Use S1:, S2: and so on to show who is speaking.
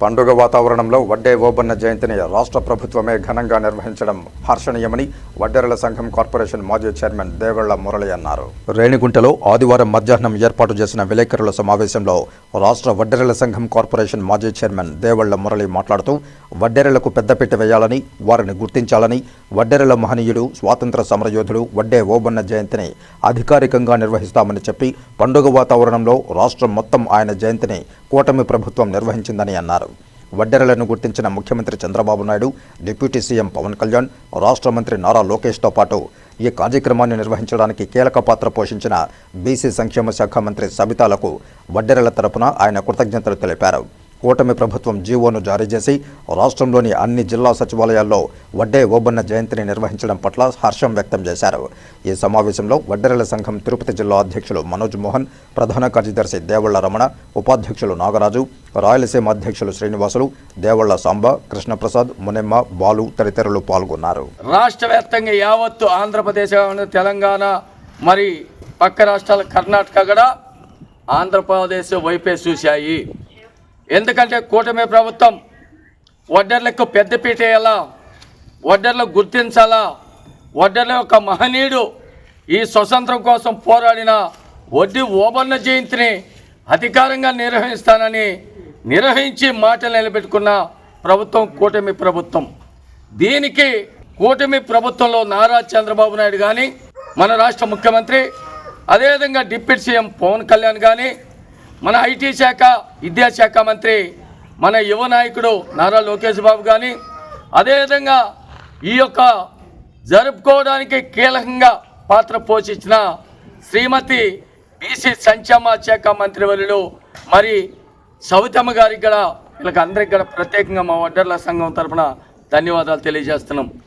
S1: పండుగ వాతావరణంలో వడ్డే ఓబన్న జయంతిని రాష్ట్ర ప్రభుత్వమే ఘనంగా నిర్వహించడం హర్షణీయమని వడ్డెరల సంఘం కార్పొరేషన్ మాజీ చైర్మన్ దేవెళ్ళ మురళి అన్నారు. రేణిగుంటలో ఆదివారం మధ్యాహ్నం ఏర్పాటు చేసిన విలేకరుల సమావేశంలో రాష్ట్ర వడ్డెరల సంఘం కార్పొరేషన్ మాజీ చైర్మన్ దేవెళ్ళ మురళి మాట్లాడుతూ వడ్డెరలకు పెద్దపీట వేయాలని వారిని గుర్తించాలని వడ్డెరల మహనీయుడు స్వాతంత్ర సమరయోధుడు వడ్డే ఓబన్న జయంతిని అధికారికంగా నిర్వహిస్తామని చెప్పి పండుగ వాతావరణంలో రాష్ట్రం మొత్తం ఆయన జయంతిని కూటమి ప్రభుత్వం నిర్వహించిందని అన్నారు. వడ్డెరలను గుర్తించిన ముఖ్యమంత్రి చంద్రబాబు నాయుడు డిప్యూటీ సీఎం పవన్ కళ్యాణ్ రాష్ట్ర మంత్రి నారా లోకేష్తో పాటు ఈ కార్యక్రమాన్ని నిర్వహించడానికి కీలక పాత్ర పోషించిన బీసీ సంక్షేమ శాఖ మంత్రి సబితాలకు వడ్డెరల తరపున ఆయన కృతజ్ఞతలు తెలిపారు. కూటమి ప్రభుత్వం జీవోను జారీ చేసి రాష్ట్రంలోని అన్ని జిల్లా సచివాలయాల్లో వడ్డే ఓబన్న జయంతిని నిర్వహించడం పట్ల హర్షం వ్యక్తం చేశారు. ఈ సమావేశంలో వడ్డెరల సంఘం తిరుపతి జిల్లా అధ్యక్షులు మనోజ్ మోహన్ ప్రధాన కార్యదర్శి దేవళ్ళ రమణ ఉపాధ్యక్షులు నాగరాజు రాయలసీమ అధ్యక్షులు శ్రీనివాసులు దేవళ్ళ సాంబ కృష్ణప్రసాద్ మునెమ్మ బాలు తదితరులు పాల్గొన్నారు.
S2: రాష్ట్ర వ్యాప్తంగా యావత్తు ఆంధ్రప్రదేశ్ తెలంగాణ మరి పక్క రాష్ట్రాల కర్ణాటక కూడా ఆంధ్రప్రదేశ్ వైపే చూశాయి. ఎందుకంటే కూటమి ప్రభుత్వం వడ్డర్లకు పెద్దపీట వేయాలా? వడ్డర్లకు గుర్తించాలా? వడ్డర్ల యొక్క మహనీయుడు ఈ స్వతంత్రం కోసం పోరాడిన వడ్డీ ఓబన్న జయంతిని అధికారంగా నిర్వహిస్తానని నిర్వహించి మాటలు నిలబెట్టుకున్న ప్రభుత్వం కూటమి ప్రభుత్వం. దీనికి కూటమి ప్రభుత్వంలో నారా చంద్రబాబు నాయుడు కానీ మన రాష్ట్ర ముఖ్యమంత్రి అదేవిధంగా డిప్యూటీ సీఎం పవన్ కళ్యాణ్ కానీ మన ఐటీ శాఖ విద్యాశాఖ మంత్రి మన యువ నాయకుడు నారా లోకేష్ బాబు కానీ అదేవిధంగా ఈ యొక్క జరుపుకోవడానికి కీలకంగా పాత్ర పోషించిన శ్రీమతి బీసీ సంక్షేమ శాఖ మంత్రివర్యులు మరి సవితమ్మ గారికి కూడా వీళ్ళకి అందరికి కూడా ప్రత్యేకంగా మా వడ్డర్ల సంఘం తరఫున ధన్యవాదాలు తెలియజేస్తున్నాం.